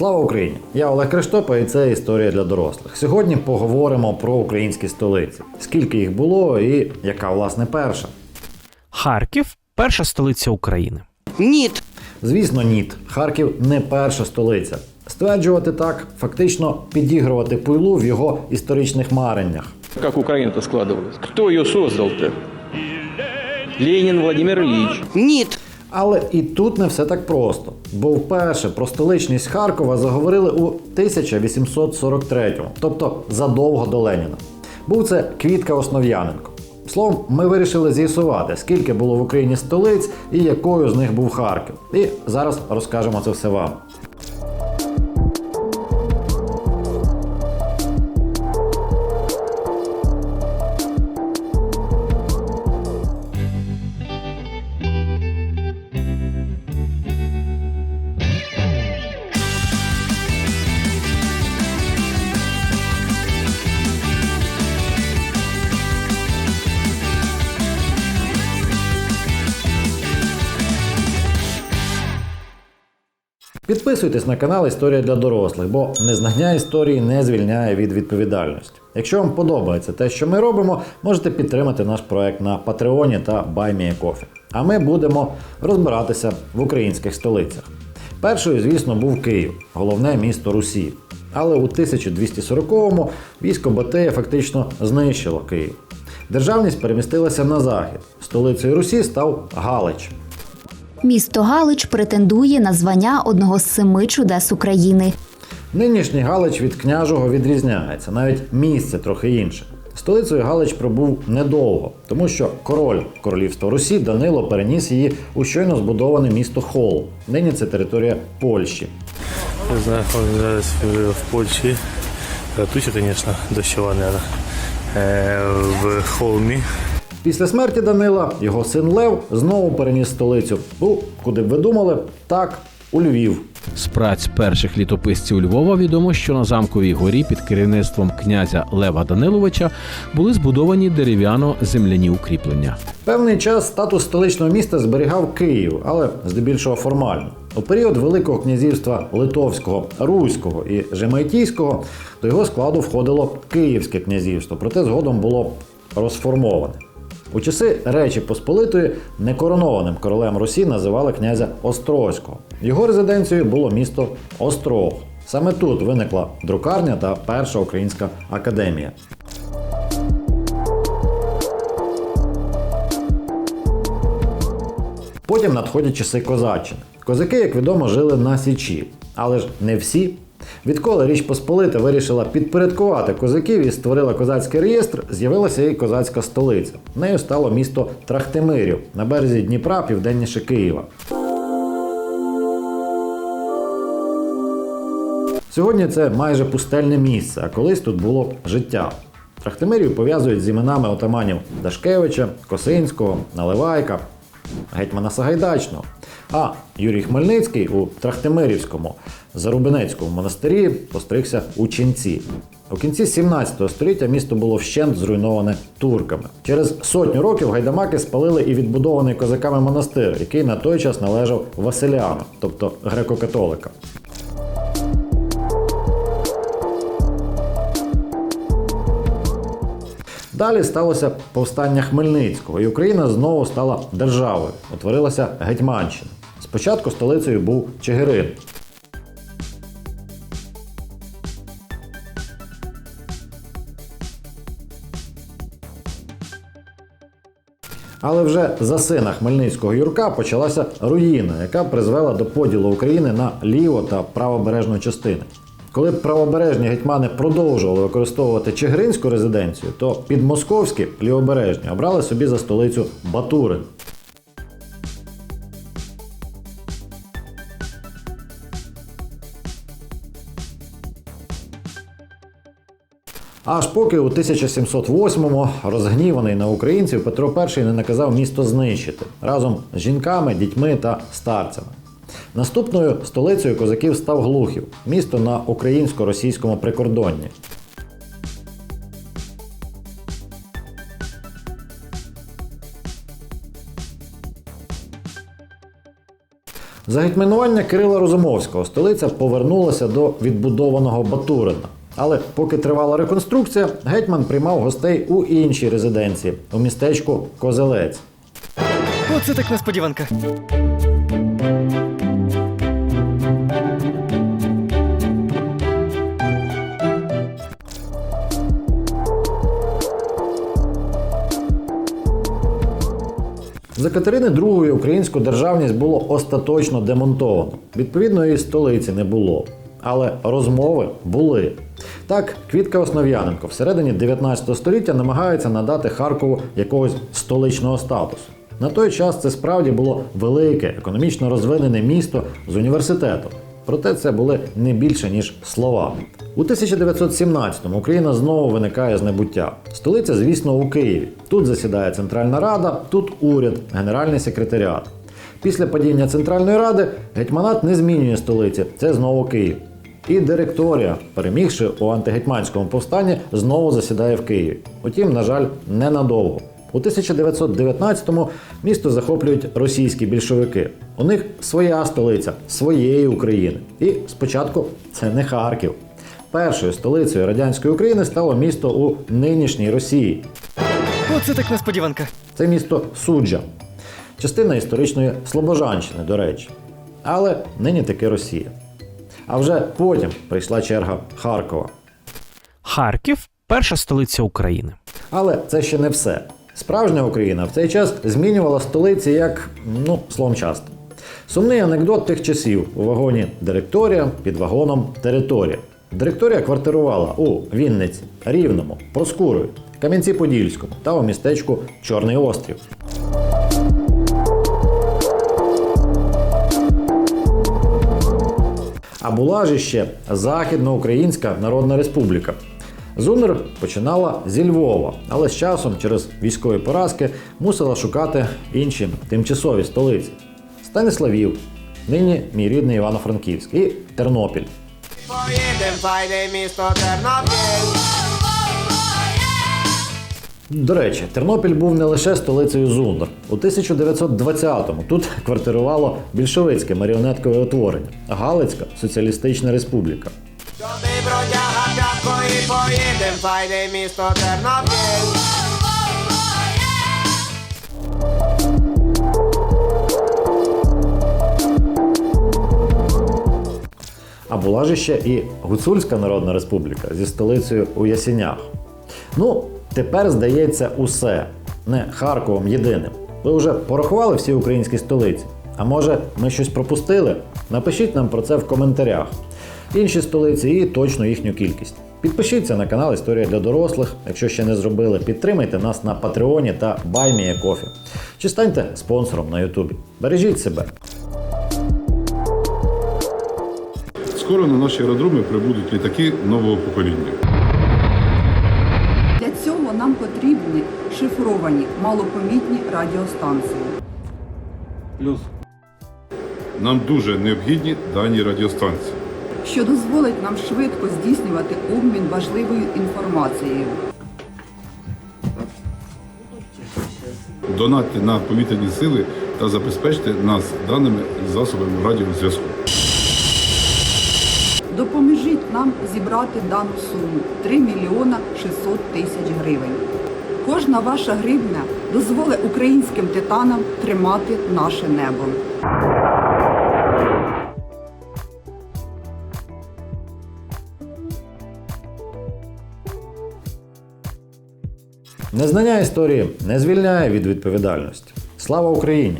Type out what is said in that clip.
Слава Україні! Я Олег Криштопа, і це історія для дорослих. Сьогодні поговоримо про українські столиці. Скільки їх було і яка власне перша. Харків перша столиця України. Ніт. Звісно, ніт. Харків не перша столиця. Стверджувати так, фактично підігрувати пуйлу в його історичних мареннях. Как Украина-то складывалась? Кто ее создал-то? Ленин Владимир Ильич. Ніт. Але і тут не все так просто, бо вперше про столичність Харкова заговорили у 1843-му, тобто задовго до Леніна. Був це Квітка Основ'яненко. Словом, ми вирішили з'ясувати, скільки було в Україні столиць і якою з них був Харків. І зараз розкажемо це все вам. Підписуйтесь на канал Історія для дорослих, бо незнання історії не звільняє від відповідальності. Якщо вам подобається те, що ми робимо, можете підтримати наш проект на Патреоні та BuyMeACoffee. А ми будемо розбиратися в українських столицях. Першою, звісно, був Київ, головне місто Русі. Але у 1240-му військо Батея фактично знищило Київ. Державність перемістилася на захід. Столицею Русі став Галич. Місто Галич претендує на звання одного з семи чудес України. Нинішній Галич від княжого відрізняється, навіть місце трохи інше. Столицею Галич пробув недовго, тому що король королівства Русі Данило переніс її у щойно збудоване місто Хол. Нині це територія Польщі. Знаходимося в Польщі. Туча, звісно, дощова, наверное. Е, в холмі. Після смерті Данила його син Лев знову переніс столицю. Ну, куди б ви думали, так, у Львів. З праць перших літописців Львова відомо, що на замковій горі під керівництвом князя Лева Даниловича були збудовані дерев'яно-земляні укріплення. Певний час статус столичного міста зберігав Київ, але здебільшого формально. У період Великого князівства Литовського, Руського і Жемайтійського до його складу входило Київське князівство, проте згодом було розформоване. У часи Речі Посполитої некоронованим королем Русі називали князя Острозького. Його резиденцією було місто Острог. Саме тут виникла друкарня та перша українська академія. Потім надходять часи козаччини. Козаки, як відомо, жили на Січі, але ж не всі. Відколи Річ Посполита вирішила підпорядкувати козаків і створила козацький реєстр, з'явилася і козацька столиця. Нею стало місто Трахтимирів на березі Дніпра, південніше Києва. Сьогодні це майже пустельне місце, а колись тут було життя. Трахтимирів пов'язують з іменами отаманів Дашкевича, Косинського, Наливайка, гетьмана Сагайдачного. А Юрій Хмельницький у Трахтимирівському Зарубинецькому монастирі постригся у ченці. У кінці 17 століття місто було вщент зруйноване турками. Через сотню років гайдамаки спалили і відбудований козаками монастир, який на той час належав Василіану, тобто греко-католикам. Далі сталося повстання Хмельницького, і Україна знову стала державою. Утворилася Гетьманщина. Спочатку столицею був Чигирин. Але вже за сина Хмельницького Юрка почалася руїна, яка призвела до поділу України на ліво та правобережну частини. Коли правобережні гетьмани продовжували використовувати Чигиринську резиденцію, то підмосковські лівобережні обрали собі за столицю Батурин. Аж поки у 1708-му розгніваний на українців Петро І не наказав місто знищити разом з жінками, дітьми та старцями. Наступною столицею козаків став Глухів, місто на українсько-російському прикордонні. За гетьманування Кирила Розумовського столиця повернулася до відбудованого Батурина. Але поки тривала реконструкція, гетьман приймав гостей у іншій резиденції у містечку Козелець. Оце так несподіванка. За Катерини II українську державність було остаточно демонтовано. Відповідно, і столиці не було. Але розмови були. Так, Квітка Основ'яненко всередині 19 століття намагається надати Харкову якогось столичного статусу. На той час це справді було велике, економічно розвинене місто з університетом. Проте це були не більше ніж слова. У 1917-му Україна знову виникає з небуття. Столиця, звісно, у Києві. Тут засідає Центральна Рада, тут уряд, Генеральний секретаріат. Після падіння Центральної Ради гетьманат не змінює столиці. Це знову Київ. І директорія, перемігши у антигетьманському повстанні, знову засідає в Києві. Утім, на жаль, ненадовго. У 1919-му місто захоплюють російські більшовики. У них своя столиця, своєї України. І спочатку це не Харків. Першою столицею радянської України стало місто у нинішній Росії. Оце так несподіванка. Це місто Суджа, частина історичної Слобожанщини, до речі. Але нині таки Росія. А вже потім прийшла черга Харкова. Харків перша столиця України. Але це ще не все. Справжня Україна в цей час змінювала столиці як, ну, словом часто. Сумний анекдот тих часів у вагоні директорія під вагоном територія. Директорія квартирувала у Вінниці, Рівному, Проскурові, Кам'янці-Подільському та у містечку Чорний Острів. А була ж ще Західноукраїнська Народна Республіка. Зунер починала зі Львова, але з часом через військові поразки мусила шукати інші тимчасові столиці: Станиславів, нині мій рідний Івано-Франківськ і Тернопіль. Поїдем, файне місто Тернопіль. До речі, Тернопіль був не лише столицею Зундер. У 1920-му тут квартирувало більшовицьке маріонеткове утворення Галицька Соціалістична Республіка. Бродяга і поїдем, файне місто Тернопіль. А була ж ще і Гуцульська Народна Республіка зі столицею у Ясінях. Ну, тепер здається усе, не Харковом єдиним. Ви вже порахували всі українські столиці? А може, ми щось пропустили? Напишіть нам про це в коментарях. Інші столиці і точно їхню кількість. Підпишіться на канал Історія для дорослих, якщо ще не зробили. Підтримайте нас на Патреоні та Баймія Кофі. Чи станьте спонсором на Ютубі. Бережіть себе. Скоро на наші аеродроми прибудуть літаки нового покоління. Для цього нам потрібні шифровані малопомітні радіостанції. Нам дуже необхідні дані радіостанції. Що дозволить нам швидко здійснювати обмін важливою інформацією. Донатьте на повітряні сили та забезпечте нас даними засобами радіозв'язку. Допоможіть нам зібрати дану суму 3 мільйона 600 тисяч гривень. Кожна ваша гривня дозволить українським титанам тримати наше небо. Незнання історії не звільняє від відповідальності. Слава Україні!